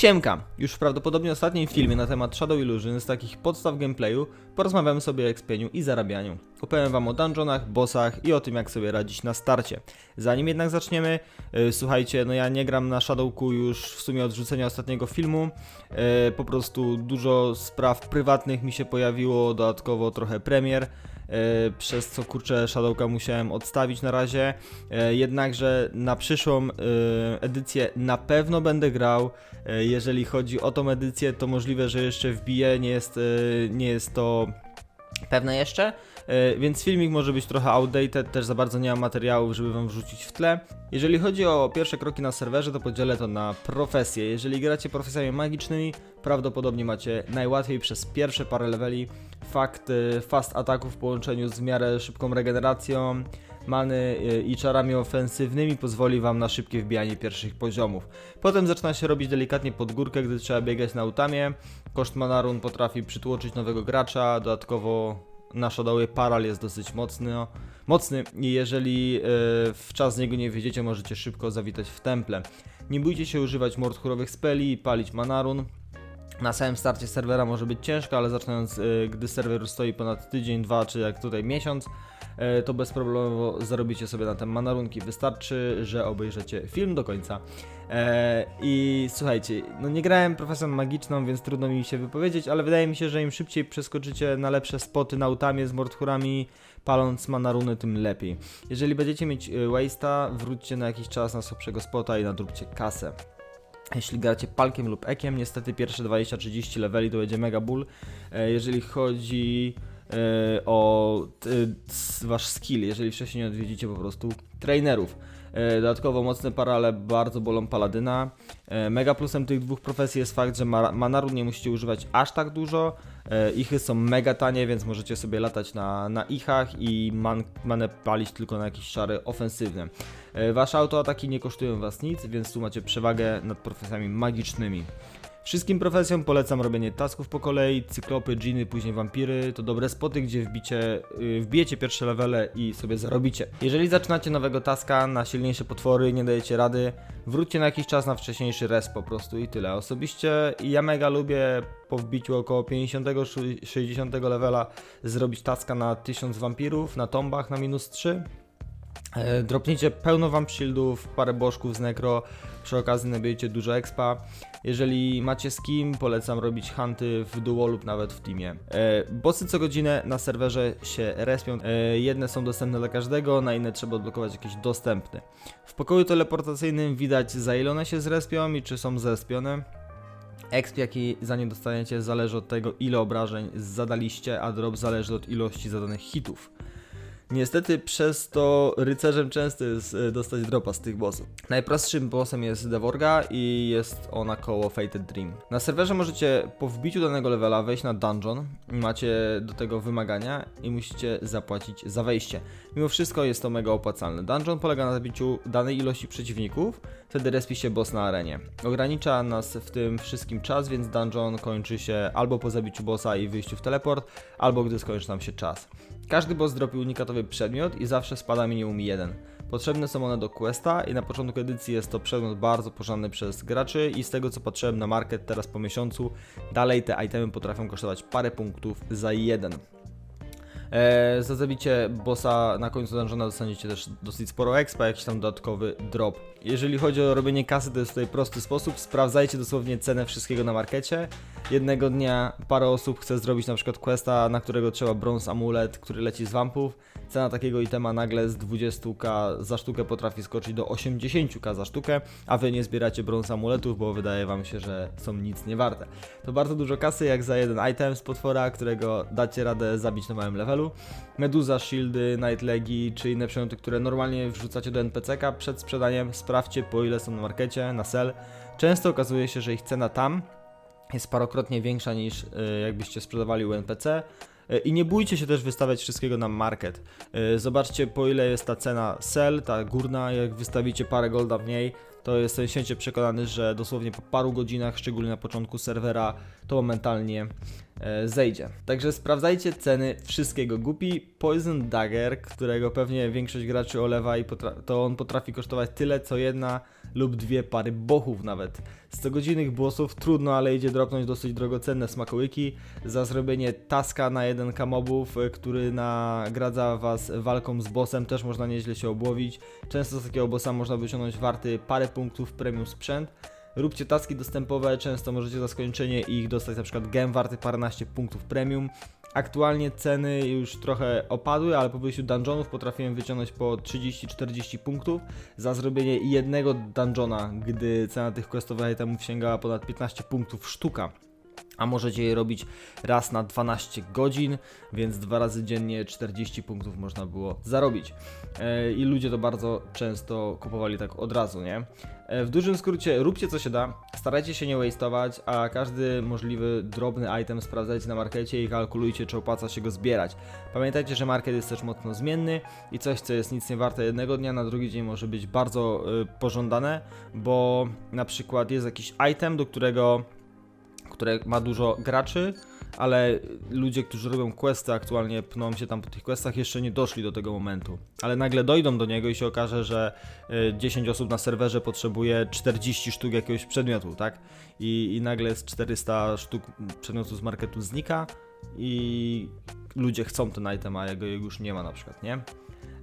Siemka! Już w prawdopodobnie ostatnim filmie na temat Shadow Illusion z takich podstaw gameplayu porozmawiamy sobie o expieniu i zarabianiu. Opowiem wam o dungeonach, bossach i o tym jak sobie radzić na starcie. Zanim jednak zaczniemy, yy, słuchajcie, no ja nie gram na Shadowku już w sumie od rzucenia ostatniego filmu. Yy, po prostu dużo spraw prywatnych mi się pojawiło, dodatkowo trochę premier. E, przez co kurczę Shadowka musiałem odstawić na razie. E, Jednakże na przyszłą e, edycję na pewno będę grał. Jeżeli chodzi o tą edycję, to możliwe, że jeszcze wbiję, nie jest, nie jest to pewne jeszcze. Więc filmik może być trochę outdated, też za bardzo nie mam materiałów, żeby wam wrzucić w tle. Jeżeli chodzi o pierwsze kroki na serwerze, to podzielę to na profesje. Jeżeli gracie profesjami magicznymi, prawdopodobnie macie najłatwiej przez pierwsze parę leveli. Fakt fast ataków w połączeniu z w miarę szybką regeneracją, many y, i czarami ofensywnymi pozwoli wam na szybkie wbijanie pierwszych poziomów. Potem zaczyna się robić delikatnie pod górkę, gdy trzeba biegać na utamie. Koszt manarun potrafi przytłoczyć nowego gracza, dodatkowo na Shadowie paral jest dosyć mocny, mocny jeżeli y, w czas z niego nie wiedziecie, możecie szybko zawitać w temple. Nie bójcie się używać mordchurowych speli i palić manarun. Na samym starcie serwera może być ciężko, ale zaczynając, y, gdy serwer stoi ponad tydzień, dwa, czy jak tutaj miesiąc, y, to bezproblemowo zarobicie sobie na tym manarunki. Wystarczy, że obejrzycie film do końca. E, I słuchajcie, no nie grałem profesją magiczną, więc trudno mi się wypowiedzieć, ale wydaje mi się, że im szybciej przeskoczycie na lepsze spoty na utamie z mordchurami, paląc manaruny, tym lepiej. Jeżeli będziecie mieć y, waste'a, wróćcie na jakiś czas na słabszego spota i nadróbcie kasę. Jeśli gracie palkiem lub ekiem, niestety pierwsze 20-30 leveli to będzie mega ból. E, Jeżeli chodzi e, o s- wasz skill, jeżeli wcześniej nie odwiedzicie po prostu trainerów. E, Dodatkowo mocne parale bardzo bolą paladyna. E, Mega plusem tych dwóch profesji jest fakt, że ma- manaru nie musicie używać aż tak dużo. E, Ichy są mega tanie, więc możecie sobie latać na, na ichach i man, manę palić tylko na jakieś czary ofensywne. Wasze autoataki nie kosztują was nic, więc tu macie przewagę nad profesjami magicznymi. Wszystkim profesjom polecam robienie tasków po kolei, cyklopy, dżiny, później wampiry. To dobre spoty, gdzie wbicie, y, wbijecie pierwsze levele i sobie zarobicie. Jeżeli zaczynacie nowego taska na silniejsze potwory, nie dajecie rady, wróćcie na jakiś czas na wcześniejszy res po prostu i tyle. Osobiście ja mega lubię po wbiciu około 50-60 levela zrobić taska na 1000 wampirów, na tombach na minus 3. E, Dropnijcie pełno wam shieldów, parę bożków z necro, przy okazji nabijecie dużo expa. Jeżeli macie z kim, polecam robić hunty w duo lub nawet w teamie. E, bossy co godzinę na serwerze się respią. E, jedne są dostępne dla każdego, na inne trzeba odblokować jakieś dostępne. W pokoju teleportacyjnym widać za ile one się zrespią i czy są zespione. Exp jaki za nie dostaniecie zależy od tego ile obrażeń zadaliście, a drop zależy od ilości zadanych hitów. Niestety przez to rycerzem często jest e, dostać dropa z tych bossów. Najprostszym bossem jest Devorga i jest ona koło Fated Dream. Na serwerze możecie po wbiciu danego levela wejść na dungeon, macie do tego wymagania i musicie zapłacić za wejście. Mimo wszystko jest to mega opłacalne. Dungeon polega na zabiciu danej ilości przeciwników, wtedy respi się boss na arenie. Ogranicza nas w tym wszystkim czas, więc dungeon kończy się albo po zabiciu bossa i wyjściu w teleport, albo gdy skończy nam się czas. Każdy boss dropi unikatowy przedmiot i zawsze spada minimum jeden. Potrzebne są one do questa i na początku edycji jest to przedmiot bardzo pożądany przez graczy i z tego co patrzyłem na market teraz po miesiącu, dalej te itemy potrafią kosztować parę punktów za jeden. E, za zabicie bossa na końcu dungeona dostaniecie też dosyć sporo expa, jakiś tam dodatkowy drop. Jeżeli chodzi o robienie kasy, to jest tutaj prosty sposób. Sprawdzajcie dosłownie cenę wszystkiego na markecie. Jednego dnia parę osób chce zrobić na przykład questa, na którego trzeba brąz amulet, który leci z wampów. Cena takiego itema nagle z 20k za sztukę potrafi skoczyć do 80k za sztukę, a wy nie zbieracie brąz amuletów, bo wydaje wam się, że są nic nie warte. To bardzo dużo kasy jak za jeden item z potwora, którego dacie radę zabić na małym levelu. Meduza, shieldy, night legi czy inne przedmioty, które normalnie wrzucacie do NPC-ka przed sprzedaniem, sprawdźcie po ile są na markecie, na sell. Często okazuje się, że ich cena tam jest parokrotnie większa niż y, jakbyście sprzedawali u NPC. Y, I nie bójcie się też wystawiać wszystkiego na market. Y, Zobaczcie po ile jest ta cena sell, ta górna, jak wystawicie parę golda w niej, to jestem święcie przekonany, że dosłownie po paru godzinach, szczególnie na początku serwera, to momentalnie e, zejdzie. Także sprawdzajcie ceny wszystkiego. Głupi Poison Dagger, którego pewnie większość graczy olewa i to on potrafi kosztować tyle co jedna lub dwie pary bochów nawet. 100 godzinnych bossów trudno, ale idzie dropnąć dosyć drogocenne smakołyki za zrobienie taska na 1k mobów, y, który nagradza was walką z bossem, też można nieźle się obłowić. Często z takiego bossa można wyciągnąć warty parę punktów premium sprzęt. Róbcie taski dostępowe, często możecie za skończenie ich dostać na przykład gem warty paręnaście punktów premium. Aktualnie ceny już trochę opadły, ale po wyjściu dungeonów potrafiłem wyciągnąć po 30-40 punktów za zrobienie jednego dungeona, gdy cena tych questowych itemów sięgała ponad 15 punktów sztuka. A możecie je robić raz na 12 godzin, więc dwa razy dziennie 40 punktów można było zarobić. E, I ludzie to bardzo często kupowali tak od razu, nie? E, W dużym skrócie, róbcie co się da, starajcie się nie waste'ować, a każdy możliwy drobny item sprawdzajcie na markecie i kalkulujcie, czy opłaca się go zbierać. Pamiętajcie, że market jest też mocno zmienny i coś, co jest nic nie warte jednego dnia, na drugi dzień może być bardzo y, pożądane, bo na przykład jest jakiś item, do którego które ma dużo graczy, ale ludzie, którzy robią questy aktualnie pną się tam po tych questach, jeszcze nie doszli do tego momentu. Ale nagle dojdą do niego i się okaże, że y, 10 osób na serwerze potrzebuje 40 sztuk jakiegoś przedmiotu, tak? I, I nagle z 400 sztuk przedmiotów z marketu znika i ludzie chcą ten item, a jego już nie ma na przykład, nie?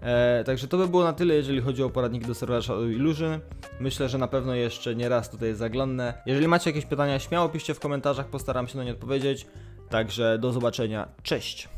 E, także to by było na tyle, jeżeli chodzi o poradnik do serwera Shadow Illusion. Myślę, że na pewno jeszcze nie raz tutaj zaglądnę. Jeżeli macie jakieś pytania, śmiało piszcie w komentarzach, postaram się na nie odpowiedzieć. Także do zobaczenia, cześć!